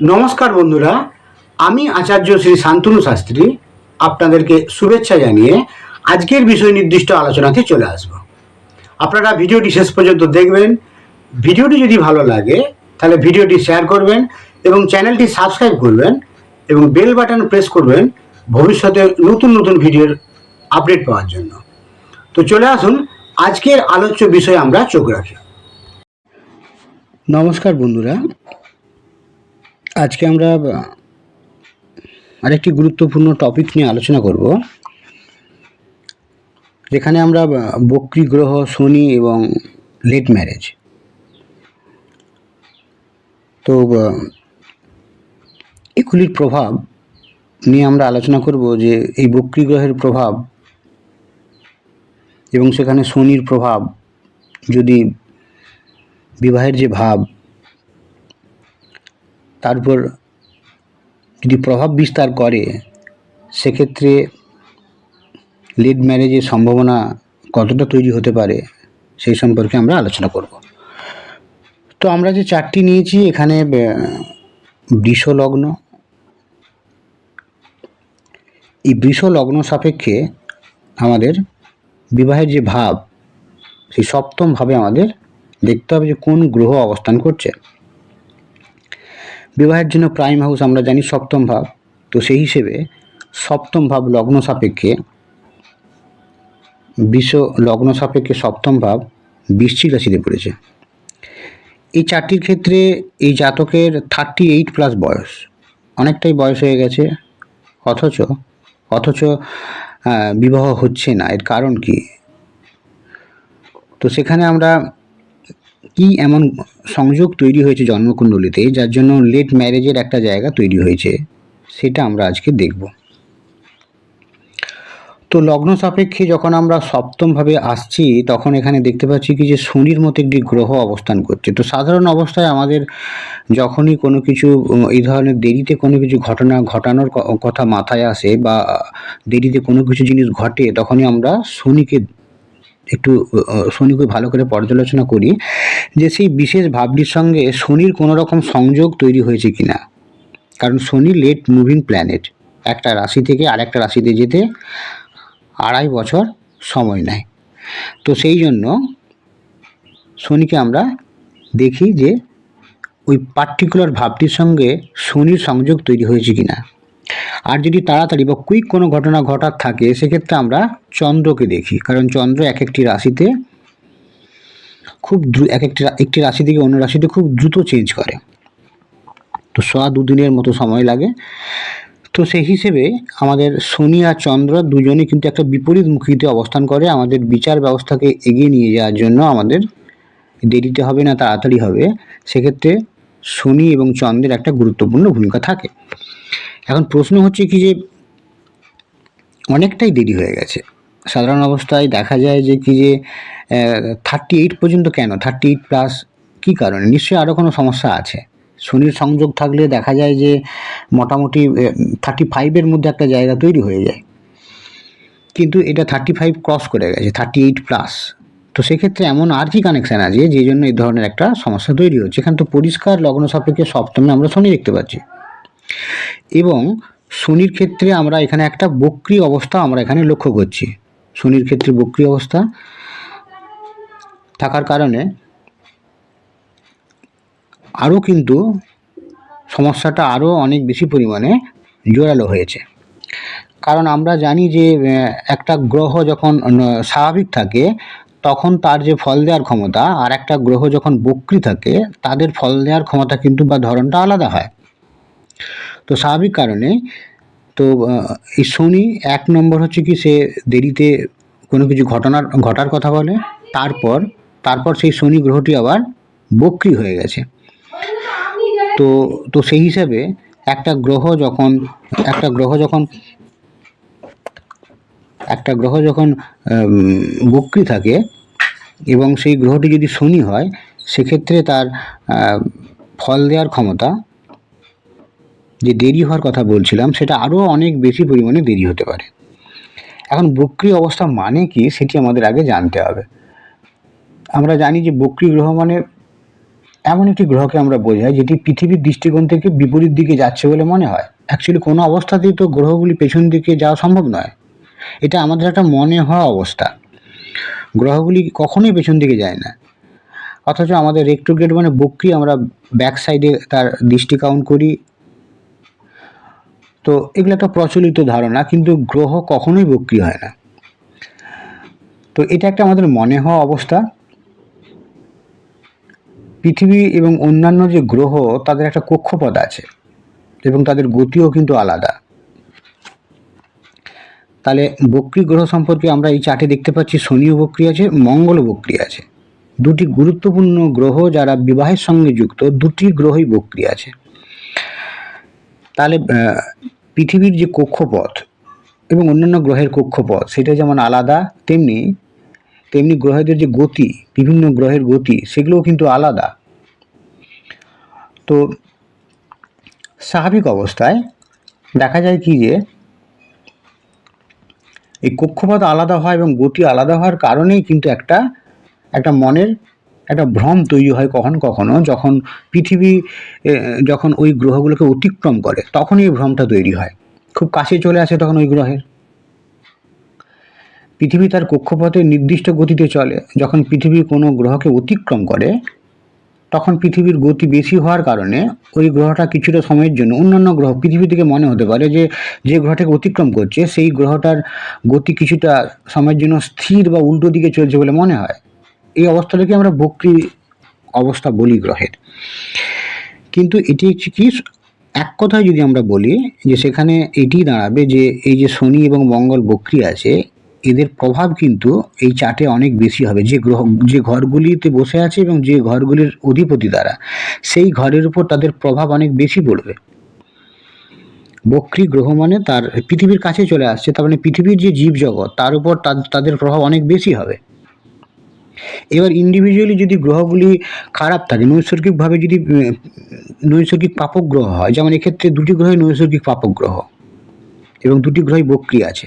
নমস্কার বন্ধুরা, আমি আচার্য শ্রী শান্তনু শাস্ত্রী, আপনাদেরকে শুভেচ্ছা জানিয়ে আজকের বিষয় নির্দিষ্ট আলোচনাতে চলে আসব। আপনারা ভিডিওটি শেষ পর্যন্ত দেখবেন। ভিডিওটি যদি ভালো লাগে, তাহলে ভিডিওটি শেয়ার করবেন এবং চ্যানেলটি সাবস্ক্রাইব করবেন এবং বেল বাটন প্রেস করবেন ভবিষ্যতে নতুন নতুন ভিডিওর আপডেট পাওয়ার জন্য। তো চলে আসুন, আজকের আলোচ্য বিষয়ে আমরা চোখ রাখি। নমস্কার বন্ধুরা আজকে আমরা আরেকটি গুরুত্বপূর্ণ টপিক নিয়ে আলোচনা করব। যেখানে আমরা বক্রী গ্রহ, শনি এবং লেট ম্যারেজ তো এগুলির প্রভাব নিয়ে আমরা আলোচনা করব যে এই বক্রী গ্রহের প্রভাব এবং সেখানে শনির প্রভাব, যদি বিবাহের যে ভাব তার উপর যদি প্রভাব বিস্তার করে সেক্ষেত্রে লেট ম্যারেজের সম্ভাবনা কতটা তৈরি হতে পারে সেই সম্পর্কে আমরা আলোচনা করব। তো আমরা যে চারটি নিয়েছি এখানে আহ, বৃষ লগ্ন এই বৃষ লগ্ন সাপেক্ষে আমাদের বিবাহের যে ভাব সেই সপ্তম ভাবে আমাদের দেখতে হবে যে কোন গ্রহ অবস্থান করছে। বিবাহের জন্য প্রাইম হাউস আমরা জানি সপ্তম ভাব। তো সেই হিসেবে সপ্তম ভাব লগ্ন সাপেক্ষে বিশ্ব লগ্ন সাপেক্ষে সপ্তম ভাব বৃশ্চিক রাশিতে পড়েছে। এই চারটির ক্ষেত্রে এই জাতকের থার্টি এইট প্লাস বয়স। অনেকটাই বয়স হয়ে গেছে, অথচ অথচ বিবাহ হচ্ছে না। এর কারণ কি? তো সেখানে আমরা কি এমন সংযোগ তৈরি হয়েছে জন্মকুণ্ডলিতে, যার জন্য লেট ম্যারেজের একটা জায়গা তৈরি হয়েছে? সেটা আমরা আজকে দেখব। তো লগ্ন সাপেক্ষে যখন আমরা সপ্তমভাবে আসছি, তখন এখানে দেখতে পাচ্ছি কি যে শনির মতো একটি গ্রহ অবস্থান করছে। তো সাধারণ অবস্থায় আমাদের যখনই কোনো কিছু, এই ধরনের দেরিতে কোনো কিছু ঘটনা ঘটানোর কথা মাথায় আসে বা দেরিতে কোনো কিছু জিনিস ঘটে, তখনই আমরা শনিকে একটু শনিকে ভালো করে পর্যালোচনা করি যে সেই বিশেষ ভাবটির সঙ্গে শনির কোনো রকম সংযোগ তৈরি হয়েছে কিনা। কারণ শনি লেট মুভিং প্ল্যানেট একটা রাশি থেকে আরেকটা রাশিতে যেতে আড়াই বছর সময় নেয়। তো সেই জন্য শনিকে আমরা দেখি যে ওই পার্টিকুলার ভাবটির সঙ্গে শনির সংযোগ তৈরি হয়েছে কিনা। আর যদি তাড়াতাড়ি বা কুইক কোনো ঘটনা ঘটার থাকে, সেক্ষেত্রে আমরা চন্দ্রকে দেখি। কারণ চন্দ্র এক একটি রাশিতে খুব এক একটি একটি রাশি থেকে অন্য রাশিতে খুব দ্রুত চেঞ্জ করে। তো সোয়া দুদিনের মতো সময় লাগে। তো সেই হিসেবে আমাদের শনি আর চন্দ্র দুজনে কিন্তু একটা বিপরীত মুখীতে অবস্থান করে। আমাদের বিচার ব্যবস্থাকে এগিয়ে নিয়ে যাওয়ার জন্য আমাদের দেরিতে হবে না, তাড়াতাড়ি হবে। সেক্ষেত্রে শনি এবং চন্দ্রের একটা গুরুত্বপূর্ণ ভূমিকা থাকে। এখন প্রশ্ন হচ্ছে কি যে অনেকটাই দেরি হয়ে গেছে। সাধারণ অবস্থায় দেখা যায় যে কি যে থার্টি এইট পর্যন্ত কেন? থার্টি এইট প্লাস কী কারণে? নিশ্চয়ই আরও কোনো সমস্যা আছে। শনির সংযোগ থাকলে দেখা যায় যে মোটামুটি থার্টি ফাইভের মধ্যে একটা জায়গা তৈরি হয়ে যায়। কিন্তু এটা থার্টি ফাইভ ক্রস করে গেছে থার্টি এইট প্লাস তো সেক্ষেত্রে এমন আর কি কানেকশান আছে যে জন্য এই ধরনের একটা সমস্যা তৈরি হচ্ছে? এখানে তো পরিষ্কার লগ্ন সাপেক্ষে সপ্তমে আমরা শনি দেখতে পাচ্ছি। এবং শনির ক্ষেত্রে আমরা এখানে একটা বক্রি অবস্থা আমরা এখানে লক্ষ্য করছি। শনির ক্ষেত্রে বক্রি অবস্থা থাকার কারণে আরও কিন্তু সমস্যাটা আরও অনেক বেশি পরিমাণে জোরালো হয়েছে। কারণ আমরা জানি যে একটা গ্রহ যখন স্বাভাবিক থাকে, তখন তার যে ফল দেওয়ার ক্ষমতা আর একটা গ্রহ যখন বক্রি থাকে, তাদের ফল দেওয়ার ক্ষমতা কিন্তু বা ধরনটা আলাদা হয়। তো স্বাভাবিক কারণে তো এই শনি এক নম্বর হচ্ছে কি সে দেরিতে কোনো কিছু ঘটনার, ঘটার কথা বলে। তারপর তারপর সেই শনি গ্রহটি আবার বক্রি হয়ে গেছে। তো তো সেই হিসাবে একটা গ্রহ যখন, একটা গ্রহ যখন, একটা গ্রহ যখন বক্রি থাকে এবং সেই গ্রহটি যদি শনি হয়, সেক্ষেত্রে তার ফল দেওয়ার ক্ষমতা যে দেরি হওয়ার কথা বলছিলাম, সেটা আরও অনেক বেশি পরিমাণে দেরি হতে পারে। এখন বক্রি অবস্থা মানে কি, সেটি আমাদের আগে জানতে হবে। আমরা জানি যে বক্রি গ্রহ মানে এমন একটি গ্রহকে আমরা বোঝাই, যেটি পৃথিবীর দৃষ্টিকোণ থেকে বিপরীত দিকে যাচ্ছে বলে মনে হয়। অ্যাকচুয়ালি কোনো অবস্থাতেই তো গ্রহগুলি পেছন দিকে যাওয়া সম্ভব নয়। এটা আমাদের একটা মনে হওয়া অবস্থা। গ্রহগুলি কখনোই পেছন দিকে যায় না। অথচ আমাদের রেক্টোগ্রেড মানে বক্রি আমরা ব্যাক সাইডে তার দৃষ্টি কাউন্ট করি তো এগুলো একটা প্রচলিত ধারণা, কিন্তু গ্রহ কখনোই বক্রি হয় না। তো এটা একটা আমাদের মনে হওয়া অবস্থা। পৃথিবী এবং অন্যান্য যে গ্রহ, তাদের একটা কক্ষপথ আছে এবং তাদের গতিও কিন্তু আলাদা। তাহলে বক্রি গ্রহ সম্পর্কে আমরা এই চার্টে দেখতে পাচ্ছি। শনিও বক্রি আছে মঙ্গল বক্রি আছে। দুটি গুরুত্বপূর্ণ গ্রহ যারা বিবাহের সঙ্গে যুক্ত, দুটি গ্রহই বক্রি আছে। তাহলে পৃথিবীর যে কক্ষপথ এবং অন্যান্য গ্রহের কক্ষপথ, সেটা যেমন আলাদা, তেমনি তেমনি গ্রহেদের যে গতি, বিভিন্ন গ্রহের গতি, সেগুলোও কিন্তু আলাদা। তো, স্বাভাবিক অবস্থায় দেখা যায় কি যে, এই কক্ষপথ আলাদা হয় এবং গতি আলাদা হওয়ার কারণেই কিন্তু একটা একটা মনের একটা ভ্রম তৈরি হয় কখন কখনো, যখন পৃথিবী যখন ওই গ্রহগুলোকে অতিক্রম করে, তখনই এই ভ্রমটা তৈরি হয়। খুব কাছে চলে আসে তখন ওই গ্রহের। পৃথিবী তার কক্ষপথে নির্দিষ্ট গতিতে চলে। যখন পৃথিবী কোনো গ্রহকে অতিক্রম করে, তখন পৃথিবীর গতি বেশি হওয়ার কারণে ওই গ্রহটা কিছুটা সময়ের জন্য, অন্যান্য গ্রহ পৃথিবী থেকে মনে হতে পারে যে যে গ্রহটাকে অতিক্রম করছে, সেই গ্রহটার গতি কিছুটা সময়ের জন্য স্থির বা উল্টো দিকে চলছে বলে মনে হয়। এই অবস্থাটাকে আমরা বক্রি অবস্থা বলি গ্রহের। কিন্তু এটি হচ্ছে কি, এক কথায় যদি আমরা বলি যে সেখানে এটি দাঁড়াবে যে এই যে শনি এবং মঙ্গল বক্রি আছে, এদের প্রভাব কিন্তু এই চাটে অনেক বেশি হবে। যে গ্রহ, যে ঘরগুলিতে বসে আছে এবং যে ঘরগুলির অধিপতি দ্বারা সেই ঘরের উপর তাদের প্রভাব অনেক বেশি পড়বে। বক্রি গ্রহ মানে তার, পৃথিবীর কাছে চলে আসছে, তার মানে পৃথিবীর যে জীবজগৎ, তার উপর তাদ- তাদের প্রভাব অনেক বেশি হবে। এবার ইন্ডিভিজুয়ালি যদি গ্রহগুলি খারাপ থাকে, নৈসর্গিকভাবে যদি নৈসর্গিক পাপক গ্রহ হয়, যেমন এক্ষেত্রে দুটি গ্রহই নৈসর্গিক পাপক গ্রহ এবং দুটি গ্রহই বক্রি আছে।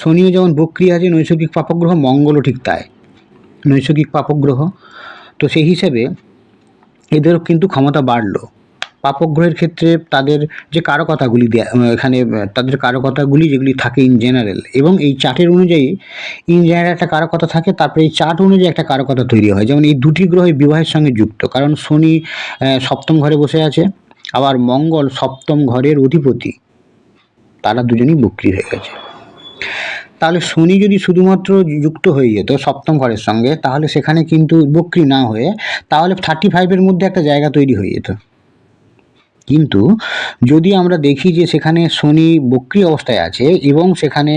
শনিও যেমন বক্রি আছে, নৈসর্গিক পাপগ্রহ, মঙ্গলও ঠিক তাই, নৈসর্গিক পাপক গ্রহ তো সেই হিসেবে এদেরও কিন্তু ক্ষমতা বাড়লো। পাপক গ্রহের ক্ষেত্রে তাদের যে কারকতাগুলি এখানে তাদের কারকতাগুলি যেগুলি থাকে ইন জেনারেল এবং এই চার্টের অনুযায়ী ইন জেনারেল একটা কারকতা থাকে, তারপরে এই চার্ট অনুযায়ী একটা কারকতা তৈরি হয়। যেমন এই দুটি গ্রহই বিবাহের সঙ্গে যুক্ত, কারণ শনি সপ্তম ঘরে বসে আছে, আবার মঙ্গল সপ্তম ঘরের অধিপতি, তারা দুজনই বক্রি হয়ে গেছে। তাহলে শনি যদি শুধুমাত্র যুক্ত হয়ে যেত সপ্তম ঘরের সঙ্গে, তাহলে সেখানে কিন্তু বক্রি না হয়ে, তাহলে থার্টি ফাইভের মধ্যে একটা জায়গা তৈরি হয়ে যেত। কিন্তু যদি আমরা দেখি যে সেখানে শনি বক্রি অবস্থায় আছে এবং সেখানে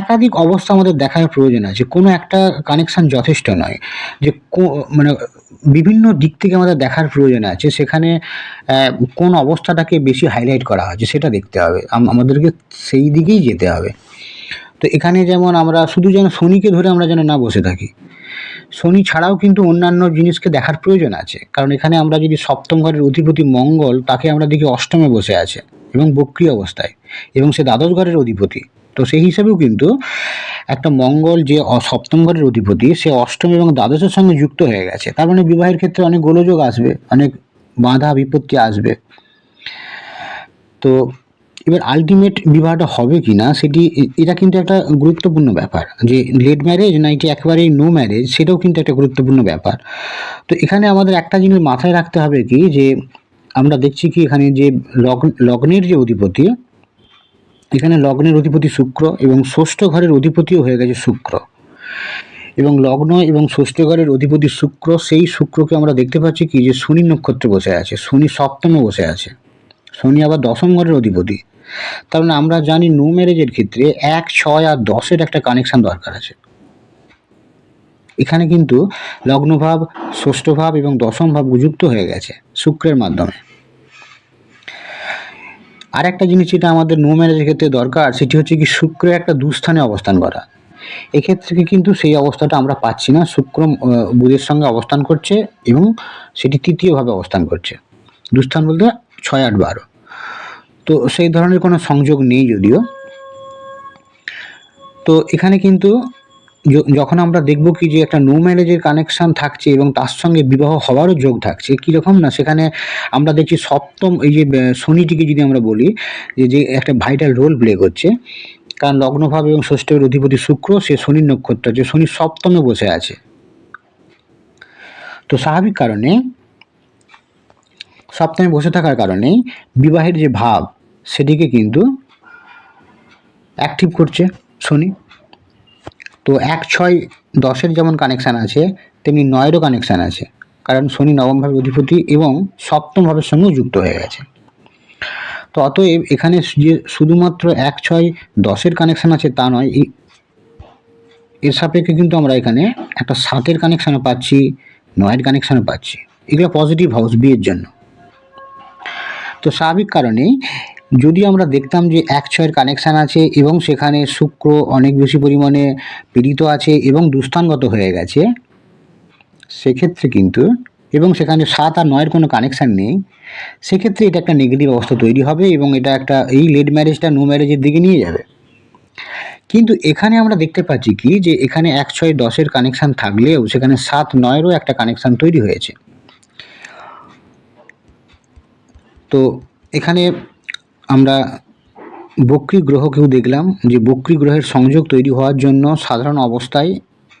একাধিক অবস্থা আমাদের দেখার প্রয়োজন আছে, কোনো একটা কানেকশন যথেষ্ট নয়, যে মানে বিভিন্ন দিক থেকে আমাদের দেখার প্রয়োজন আছে, সেখানে কোন অবস্থাটাকে বেশি হাইলাইট করা হয়েছে সেটা দেখতে হবে আমাদেরকে সেই দিকেই যেতে হবে। তো এখানে যেমন আমরা শুধু যেন শনিকে ধরে আমরা যেন না বসে থাকি শনি ছাড়াও কিন্তু অন্যান্য জিনিসকে দেখার প্রয়োজন আছে। কারণ এখানে আমরা যদি সপ্তম ঘরের অধিপতি মঙ্গল, তাকে আমরা দেখি অষ্টমে বসে আছে এবং বক্রি অবস্থায় এবং সে দ্বাদশ ঘরের অধিপতি। তো সেই হিসেবেও কিন্তু একটা মঙ্গল যে সপ্তম ঘরের অধিপতি, সে অষ্টম এবং দ্বাদশের সঙ্গে যুক্ত হয়ে গেছে। তার মানে বিবাহের ক্ষেত্রে অনেক গোলযোগ আসবে, অনেক বাধা বিপত্তি আসবে। তো এবার আলটিমেট বিবাহটা হবে কি না সেটি এটা কিন্তু একটা গুরুত্বপূর্ণ ব্যাপার। যে লেট ম্যারেজ না এটি একেবারেই নো ম্যারেজ সেটাও কিন্তু একটা গুরুত্বপূর্ণ ব্যাপার। তো এখানে আমাদের একটা জিনিস মাথায় রাখতে হবে কি, যে আমরা দেখছি কি এখানে যে লগ্ন, লগ্নের যে অধিপতি, এখানে লগ্নের অধিপতি শুক্র এবং ষষ্ঠ ঘরের অধিপতিও হয়ে গেছে শুক্র। এবং লগ্ন এবং ষষ্ঠ ঘরের অধিপতি শুক্র, সেই শুক্রকে আমরা দেখতে পাচ্ছি কি, যে শনি নক্ষত্রে বসে আছে, শনি সপ্তমে বসে আছে। শনি আবার দশম ঘরের অধিপতি। মানে আমরা জানি নো ম্যারেজের ক্ষেত্রে এক, ছয় আর দশের একটা কানেকশান দরকার আছে। এখানে কিন্তু লগ্নভাব ষষ্ঠ ভাব এবং দশম ভাব যুক্ত হয়ে গেছে শুক্রের মাধ্যমে। আর একটা জিনিস যেটা আমাদের নো ম্যারেজের ক্ষেত্রে দরকার, সেটি হচ্ছে কি শুক্রের একটা দুস্থানে অবস্থান করা। এক্ষেত্রে কিন্তু সেই অবস্থাটা আমরা পাচ্ছি না, শুক্র বুধের সঙ্গে অবস্থান করছে এবং সেটি তৃতীয়ভাবে অবস্থান করছে। দুস্থান বলতে ছয় আট বারো। তো সেই ধরনের কোনো সংযোগ নেই যদিও। তো এখানে কিন্তু যখন আমরা দেখব কি যে একটা নো ম্যারেজের কানেকশন থাকছে এবং তার সঙ্গে বিবাহ হওয়ারও যোগ থাকছে, কীরকম না? সেখানে আমরা দেখছি সপ্তম এই যে শনিটিকে যদি আমরা বলি, যে যে একটা ভাইটাল রোল প্লে করছে, কারণ লগ্নভাব এবং ষষ্ঠের অধিপতি শুক্র, সে শনির নক্ষত্র, যে শনি সপ্তমে বসে আছে। তো স্বাভাবিক কারণে সপ্তমে বসে থাকার কারণে বিবাহের যে ভাব সেটিকে কিন্তু অ্যাক্টিভ করছে শনি তো এক ছয় দশের যেমন কানেকশান আছে, তেমনি নয়েরও কানেকশান আছে। কারণ শনি নবমভাবে অধিপতি এবং সপ্তম ভাবের সঙ্গেও যুক্ত হয়ে গেছে। তো অতএব এখানে যে শুধুমাত্র এক ছয় দশের কানেকশান আছে তা নয় এর সাপেক্ষে কিন্তু আমরা এখানে একটা সাতের কানেকশানও পাচ্ছি, নয়ের কানেকশানও পাচ্ছি। এগুলো পজিটিভ হাউস বিয়ের জন্য। তো স্বাভাবিক কারণে যদি আমরা দেখতাম যে এক ছয়ের কানেকশান আছে এবং সেখানে শুক্র অনেক বেশি পরিমাণে পীড়িত আছে এবং দুস্থানগত হয়ে গেছে, সেক্ষেত্রে কিন্তু এবং সেখানে সাত আর নয়ের কোনো কানেকশান নেই, সেক্ষেত্রে এটা একটা নেগেটিভ অবস্থা তৈরি হবে এবং এটা একটা এই লেট ম্যারেজটা নো ম্যারেজের দিকে নিয়ে যাবে। কিন্তু এখানে আমরা দেখতে পাচ্ছি কি যে এখানে এক ছয় দশের কানেকশান থাকলেও সেখানে সাত নয়েরও একটা কানেকশান তৈরি হয়েছে। তো এখানে আমরা বক্রী গ্রহকেও দেখলাম যে বক্রী গ্রহের সংযোগ তৈরি হওয়ার জন্য সাধারণ অবস্থায়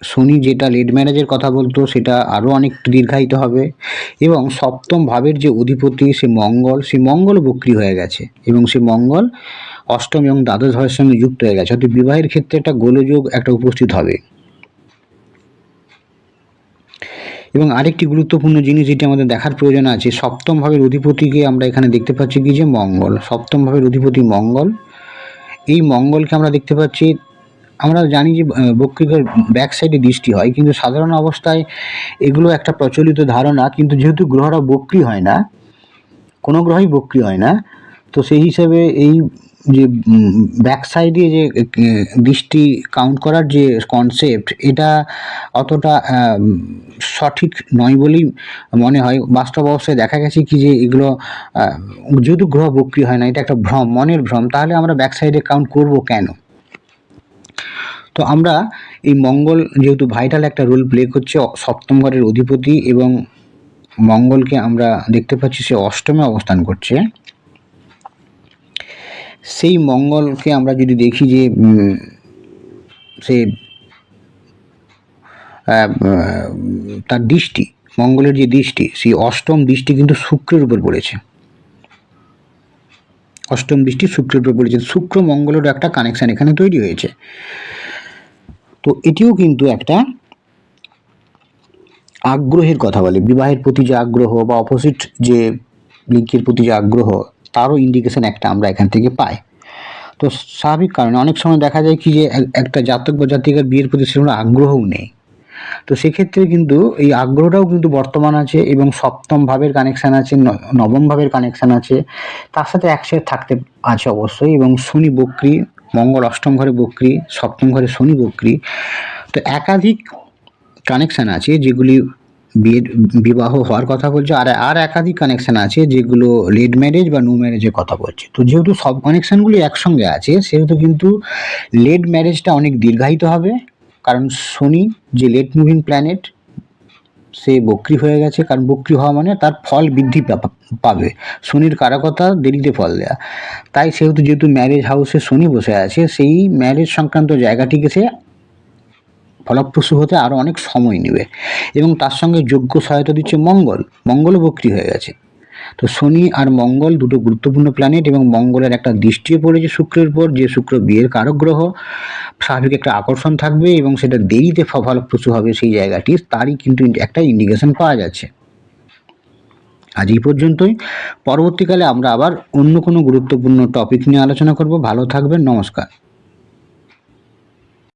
শনি যেটা লেড ম্যারেজের কথা বলতো, সেটা আরও অনেক দীর্ঘায়িত হবে এবং সপ্তম ভাবের যে অধিপতি সে মঙ্গল সে মঙ্গল বক্রী হয়ে গেছে এবং সে মঙ্গল অষ্টম এবং দ্বাদশ ভাবের সঙ্গে যুক্ত হয়ে গেছে। অর্থাৎ বিবাহের ক্ষেত্রে একটা গোলযোগ একটা উপস্থিত হবে। এবং আরেকটি গুরুত্বপূর্ণ জিনিস যেটি আমাদের দেখার প্রয়োজন আছে, সপ্তম ভাবের অধিপতিকে আমরা এখানে দেখতে পাচ্ছি কি যে মঙ্গল। সপ্তম ভাবের অধিপতি মঙ্গল। এই মঙ্গলকে আমরা দেখতে পাচ্ছি, আমরা জানি যে বক্রিকের ব্যাক সাইডে দৃষ্টি হয়, কিন্তু সাধারণ অবস্থায় এগুলো একটা প্রচলিত ধারণা, কিন্তু যেহেতু গ্রহরা বক্রি হয় না, কোনো গ্রহই বক্রি হয় না, তো সেই হিসাবে এই যে ব্যাক সাইডে যে দৃষ্টি কাউন্ট করার যে কনসেপ্ট এটা অতটা সঠিক নয় বলেই মনে হয়। বাস্তব অবস্থায় দেখা গেছে কি যে, এগুলো যেহেতু গ্রহ বক্রি হয় না, এটা একটা ভ্রম, মনের ভ্রম, তাহলে আমরা ব্যাক সাইডে কাউন্ট করব কেন? তো আমরা এই মঙ্গল যেহেতু ভাইটাল একটা রোল প্লে করছে, সপ্তম ঘরের অধিপতি এবং মঙ্গলকে আমরা দেখতে পাচ্ছি, সে অষ্টমে অবস্থান করছে। সেই মঙ্গলকে আমরা যদি দেখি যে সে তার দৃষ্টি, মঙ্গলের যে দৃষ্টি, সেই অষ্টম দৃষ্টি কিন্তু শুক্রের উপর পড়েছে। অষ্টম দৃষ্টি শুক্রের উপর পড়েছে। শুক্র মঙ্গলের একটা কানেকশান এখানে তৈরি হয়েছে। তো এটিও কিন্তু একটা আগ্রহের কথা বলে। বিবাহের প্রতি যে আগ্রহ বা অপোজিট যে লিঙ্কের প্রতি যে আগ্রহ তারও ইন্ডিকেশন একটা আমরা এখান থেকে পাই। তো স্বাভাবিক কারণে অনেক সময় দেখা যায় কি যে একটা জাতক বা জাতিকার বিয়ের প্রতি সেরকম আগ্রহও নেই। তো সেক্ষেত্রে কিন্তু এই আগ্রহটাও কিন্তু বর্তমান আছে এবং সপ্তম ভাবের কানেকশান আছে নবম ভাবের কানেকশান আছে। তার সাথে একসাথে থাকতে আছে অবশ্যই এবং শনি বক্রি, মঙ্গল অষ্টম ঘরে বক্রি, সপ্তম ঘরে শনি বক্রি। তো একাধিক কানেকশান আছে যেগুলি বিয়ের বিবাহ হওয়ার কথা বলছে, আর আর একাধিক কানেকশান আছে যেগুলো লেট ম্যারেজ বা নো ম্যারেজের কথা বলছে। তো যেহেতু সব কানেকশানগুলি একসঙ্গে আছে, সেহেতু কিন্তু লেট ম্যারেজটা অনেক দীর্ঘায়িত হবে। কারণ শনি যে লেট মুভিং প্ল্যানেট সে বক্রি হয়ে গেছে। কারণ বক্রি হওয়া মানে তার ফল বৃদ্ধি পাবে। শনির কারকতা দেরিতে ফল দেয়া। তাই সেহেতু যেহেতু ম্যারেজ হাউসে শনি বসে আছে, সেই ম্যারেজ সংক্রান্ত জায়গাটিকে সে ফলপ্রসূ হতে আরও অনেক সময় নেবে এবং তার সঙ্গে যোগ্য সহায়তা দিচ্ছে মঙ্গল। মঙ্গলও বক্রি হয়ে গেছে। তো শনি আর মঙ্গল দুটো গুরুত্বপূর্ণ প্ল্যানেট এবং মঙ্গলের একটা দৃষ্টিও পড়েছে শুক্রের উপর, যে শুক্র বিয়ের কারক গ্রহ, স্বাভাবিক একটা আকর্ষণ থাকবে এবং সেটা দেরিতে ফলপ্রসূ হবে সেই জায়গাটি তারই কিন্তু একটা ইন্ডিকেশন পাওয়া যাচ্ছে। আজ এই পর্যন্তই। পরবর্তীকালে আমরা আবার অন্য কোনো গুরুত্বপূর্ণ টপিক নিয়ে আলোচনা করব। ভালো থাকবেন, নমস্কার।